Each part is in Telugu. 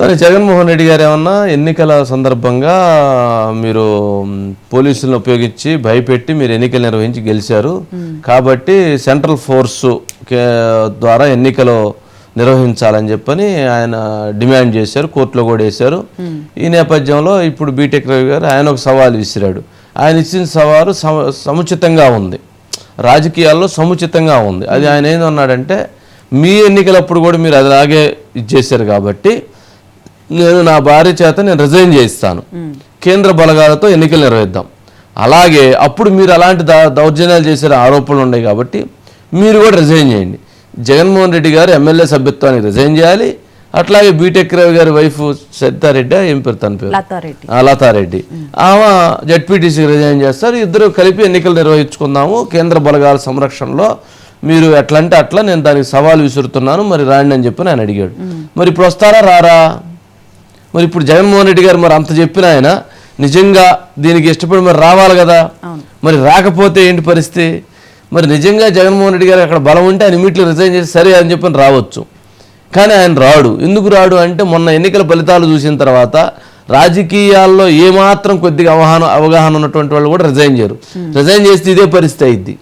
కానీ జగన్మోహన్ రెడ్డి గారు ఏమన్నా ఎన్నికల సందర్భంగా మీరు పోలీసులను ఉపయోగించి భయపెట్టి మీరు ఎన్నికలు నిర్వహించి గెలిచారు. కాబట్టి సెంట్రల్ ఫోర్సు కే- ద్వారా ఎన్నికలు నిర్వహించాలని చెప్పని ఆయన డిమాండ్ చేశారు కోర్టులో కూడా వేశారు. ఈ నేపథ్యంలో ఇప్పుడు బీటెక్ రవి గారు ఆయన ఒక సవాల్ విసిరాడు. ఆయన ఇచ్చిన సవాలు సమ- సముచితంగా ఉంది. రాజకీయాల్లో సముచితంగా ఉంది. అది ఆయన ఏమన్నాడంటే మీ ఎన్నికలప్పుడు కూడా మీరు అలాగే ఇచ్చేశారు కాబట్టి నేను నా భార్య చేత నేను రిజైన్ చేయిస్తాను. కేంద్ర బలగాలతో ఎన్నికలు నిర్వహిద్దాం. అలాగే అప్పుడు మీరు అలాంటి దా దౌర్జన్యాలు చేసే ఆరోపణలు ఉన్నాయి కాబట్టి మీరు కూడా రిజైన్ చేయండి. జగన్మోహన్ రెడ్డి గారు ఎమ్మెల్యే సభ్యత్వానికి రిజైన్ చేయాలి. అట్లాగే బీటెక్ రవి గారి వైఫ్ సరితారెడ్డి ఏం పేరు తన పేరు? లతారెడ్డి. ఆమె జడ్పీటీసీకి రిజైన్ చేస్తారు. ఇద్దరు కలిపి ఎన్నికలు నిర్వహించుకుందాము. కేంద్ర బలగాల సంరక్షణలో మీరు ఎట్లా అంటే అట్లా నేను దానికి సవాల్ విసురుతున్నాను. మరి రాండి అని చెప్పి ఆయన అడిగాడు. మరి ఇప్పుడు వస్తారా రారా? మరి ఇప్పుడు జగన్మోహన్ రెడ్డి గారు మరి అంత చెప్పిన ఆయన నిజంగా దీనికి ఇష్టపడి మరి రావాలి కదా? మరి రాకపోతే ఏంటి పరిస్థితి? మరి నిజంగా జగన్మోహన్ రెడ్డి గారు అక్కడ బలం ఉంటే ఆయన ఇమీడియట్లీ రిజైన్ చేసి సరే అని చెప్పని రావచ్చు. కానీ ఆయన రాడు. ఎందుకు రాడు అంటే మొన్న ఎన్నికల ఫలితాలు చూసిన తర్వాత రాజకీయాల్లో ఏమాత్రం కొద్దిగా అవగాహన అవగాహన ఉన్నటువంటి వాళ్ళు కూడా రిజైన్ చేయరు. రిజైన్ చేస్తే ఇదే పరిస్థితి అయింది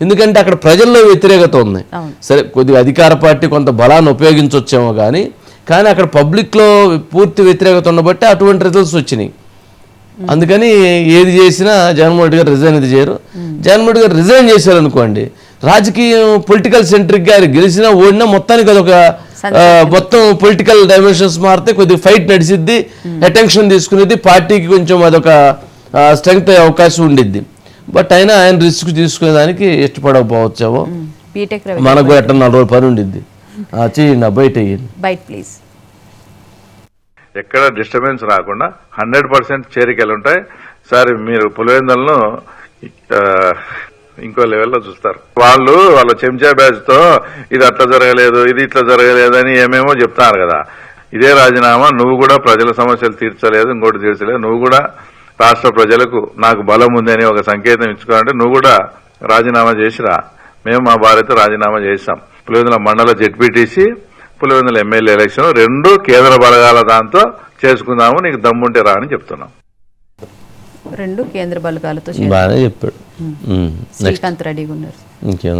ఎందుకంటే అక్కడ ప్రజల్లో వ్యతిరేకత ఉంది. సరే కొద్దిగా అధికార పార్టీ కొంత బలాన్ని ఉపయోగించవచ్చేమో కానీ కానీ అక్కడ పబ్లిక్లో పూర్తి వ్యతిరేకత ఉండబట్టి అటువంటి రిజల్ట్స్ వచ్చినాయి. అందుకని ఏది చేసినా జగన్మోహన్ రెడ్డి గారు రిజైన్ ఇది చేయరు. జగన్మోహన్ రెడ్డి గారు రిజైన్ చేశారు అనుకోండి రాజకీయం పొలిటికల్ సెంట్రిక్గా గెలిచినా ఓడినా మొత్తానికి అదొక మొత్తం పొలిటికల్ డైమెన్షన్స్ మారితే కొద్దిగా ఫైట్ నడిచిద్ది అటెన్షన్ తీసుకునేది పార్టీకి కొంచెం అదొక స్ట్రెంగ్త్ అయ్యే అవకాశం ఉండిద్ది. బట్ అయినా ఆయన రిస్క్ తీసుకునేదానికి ఇష్టపడకపోవచ్చేమో. బీటెక్ రవి మనకు ఎట్లా నాలుగు రోజులు పని ఉండిద్ది. చేయండి ఆ, బయట వేయండి బైట్ ప్లీజ్ ఎక్కడ డిస్టర్బెన్స్ రాకుండా హండ్రెడ్ పర్సెంట్ చేరికలు ఉంటాయి. సార్ మీరు పులివెందులను ఇంకో లెవెల్లో చూస్తారు. వాళ్ళు వాళ్ళ చెంచా బ్యాచ్తో ఇది అట్లా జరగలేదు ఇది ఇట్లా జరగలేదు అని ఏమేమో చెప్తారు కదా. ఇదే రాజీనామా నువ్వు కూడా ప్రజల సమస్యలు తీర్చలేదు ఇంకోటి తీర్చలేదు. నువ్వు కూడా రాష్ట్ర ప్రజలకు నాకు బలం ఉందని ఒక సంకేతం ఇచ్చుకోవాలంటే నువ్వు కూడా రాజీనామా చేసిరా. మేము మా భార్యతో రాజీనామా చేశాం. పులివెందుల మండల జెడ్పీటీసీ పులివెందుల ఎమ్మెల్యే ఎలక్షన్ రెండు కేంద్ర బలగాల దాంతో చేసుకుందాము. నీకు దమ్ముంటే రా అని చెప్తున్నాం. రెండు కేంద్ర బలగాలతో బాగానే చెప్పాడు. శ్రీకాంత్ ఉన్నారు ఇంకేం